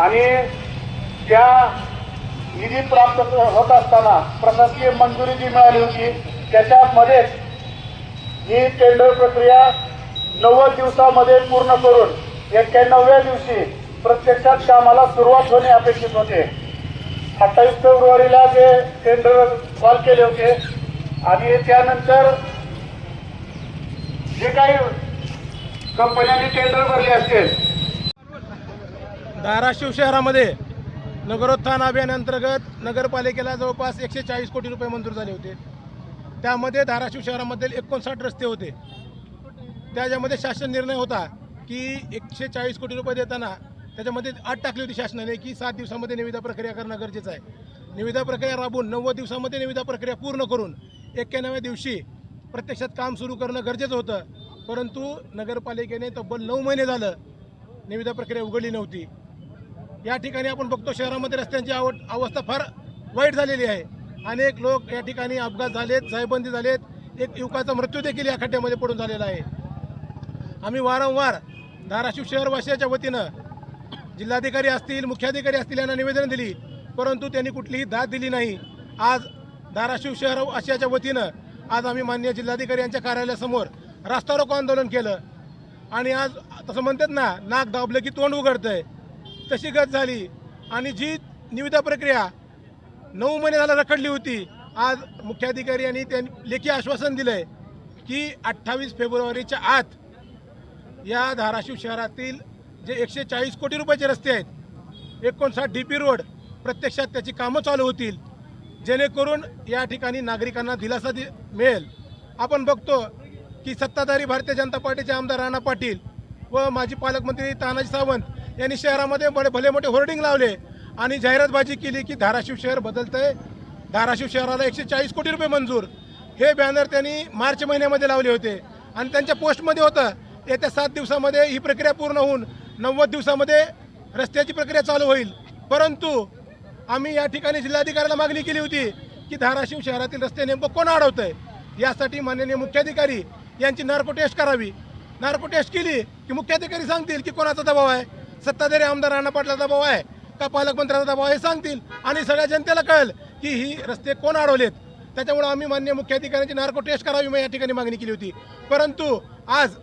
आणि त्या निधी प्राप्त होत असताना प्रशासकीय मंजुरी जी मिळाली होती त्याच्यामध्येच ही टेंडर प्रक्रिया नव्वद दिवसामध्ये पूर्ण करून एक्क्याण्णव्या दिवशी प्रत्यक्षात कामाला सुरुवात होणे अपेक्षित होते. अठ्ठावीस फेब्रुवारीला ते टेंडर कॉल केले होते आणि त्यानंतर जे काही कंपन्यांनी टेंडर भरले असतील धाराशिव शहरामध्ये नगरोत्थान अभियानांतर्गत नगरपालिकेला जवळपास एकशे चाळीस कोटी रुपये मंजूर झाले होते. त्यामध्ये धाराशिव शहरामध्ये एकोणसाठ रस्ते होते. त्याच्यामध्ये शासन निर्णय होता की एकशे चाळीस कोटी रुपये देताना त्याच्यामध्ये आठ टाकली होती शासनाने की सात दिवसामध्ये निविदा प्रक्रिया करणं गरजेचं आहे. निविदा प्रक्रिया राबवून नव्वद दिवसामध्ये निविदा प्रक्रिया पूर्ण करून एक्क्याण्णव्या दिवशी प्रत्यक्षात काम सुरू करणं गरजेचं होतं. परंतु नगरपालिकेने तब्बल नऊ महिने झालं निविदा प्रक्रिया उघडली नव्हती. या ठिकाणी आपण बघतो शहरामध्ये रस्त्यांची आव अवस्था फार वाईट झालेली आहे. अनेक लोक या ठिकाणी अपघात झालेत जायबंदी झालेत. एक युवकाचा मृत्यू देखील या खड्ड्यामध्ये पडून झालेला आहे. आम्ही वारंवार धाराशिव शहरवासियाच्या वतीनं जिल्हाधिकारी असतील मुख्याधिकारी असतील यांना निवेदन दिली परंतु त्यांनी कुठलीही दाद दिली नाही. आज धाराशिव शहर आशियाच्या वतीनं आज आम्ही मान्य जिल्हाधिकारी यांच्या कार्यालयासमोर रास्ता रोको आंदोलन केलं. आणि आज तसं म्हणतात ना नाक दाबलं की तोंड उघडतंय. तशी गत झाली. आणि जी निविदा प्रक्रिया नऊ महिने झाला रखडली होती आज मुख्याधिकारी यांनी त्यांनी लेखी आश्वासन दिलंय की अठ्ठावीस फेब्रुवारीच्या आत या धाराशिव शहरातील जे एकशे चाळीस कोटी रुपयाचे रस्ते आहेत एकोणसाठ डी पी रोड प्रत्यक्षात त्याची कामं चालू होतील. जेणेकरून या ठिकाणी नागरिकांना दिलासा दि मिळेल. आपण बघतो की सत्ताधारी भारतीय जनता पार्टीचे आमदार राणा पाटील व माजी पालकमंत्री तानाजी सावंत यांनी शहरामध्ये बडे भले मोठे होर्डिंग लावले आणि जाहिरातबाजी केली की धाराशिव शहर बदलतंय. धाराशिव शहराला एकशे चाळीस कोटी रुपये मंजूर. हे बॅनर त्यांनी मार्च महिन्यामध्ये लावले होते. आणि त्यांच्या पोस्टमध्ये होतं येत्या सात दिवसामध्ये ही प्रक्रिया पूर्ण होऊन नव्वद दिवसामध्ये रस्त्याची प्रक्रिया चालू होईल. परंतु आम्ही या ठिकाणी जिल्हाधिकाऱ्याला मागणी केली होती की धाराशिव शहरातील रस्ते नेमकं कोण अडवतं आहे यासाठी माननीय मुख्याधिकारी यांची नार्को टेस्ट करावी. नार्को टेस्ट केली की मुख्याधिकारी सांगतील की कोणाचा दबाव आहे? सत्ताधारी आमदार राणा पाटलाचा दबाव आहे का पालकमंत्र्याचा दबाव आहे हे सांगतील. आणि सगळ्या जनतेला कळेल की ही रस्ते कोण अडवलेत. त्याच्यामुळे आम्ही मान्य मुख्याधिकाऱ्यांची नार्को टेस्ट करावी या ठिकाणी मागणी केली होती. परंतु आज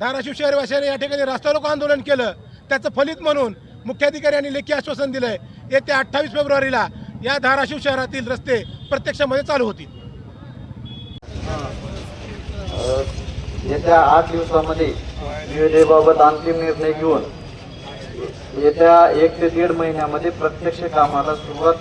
धाराशिव शहरवासियांनी या ठिकाणी रास्ता रोको आंदोलन केलं. त्याचं फलित म्हणून मुख्याधिकारी यांनी लेखी आश्वासन दिलंय. येत्या अठ्ठावीस फेब्रुवारीला या धाराशिव शहरातील रस्ते प्रत्यक्षामध्ये चालू होतील. येत्या आठ दिवसामध्ये योजनेबाबत अंतिम निर्णय घेऊन येत्या एक ते दीड महिन्यामध्ये प्रत्यक्ष कामाला सुरुवात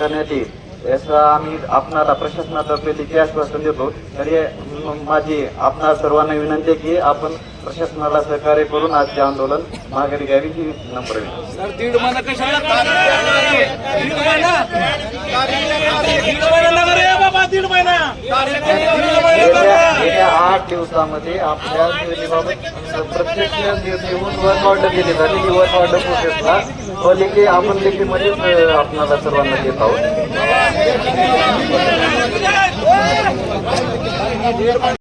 करण्यात येईल. याचा आम्ही आपणाला प्रशासनातर्फे लेखी आश्वासन देतो. तरी म- माझी आपणा सर्वांना विनंती आहे की आपण प्रशासनाला सहकार्य करून आजचे आंदोलन माघारी घ्यावी ही नम्र विनंती. सर दीड महिना. कशाला येत्या आठ दिवसामध्ये आपल्या निवडीबाबत प्रत्यक्ष निर्णय वर्क ऑर्डर दिली जाते. ही वर्क ऑर्डर प्रोसेसला व लेखी आपण लेखीमध्येच आपणाला सर्वांना देत आहोत.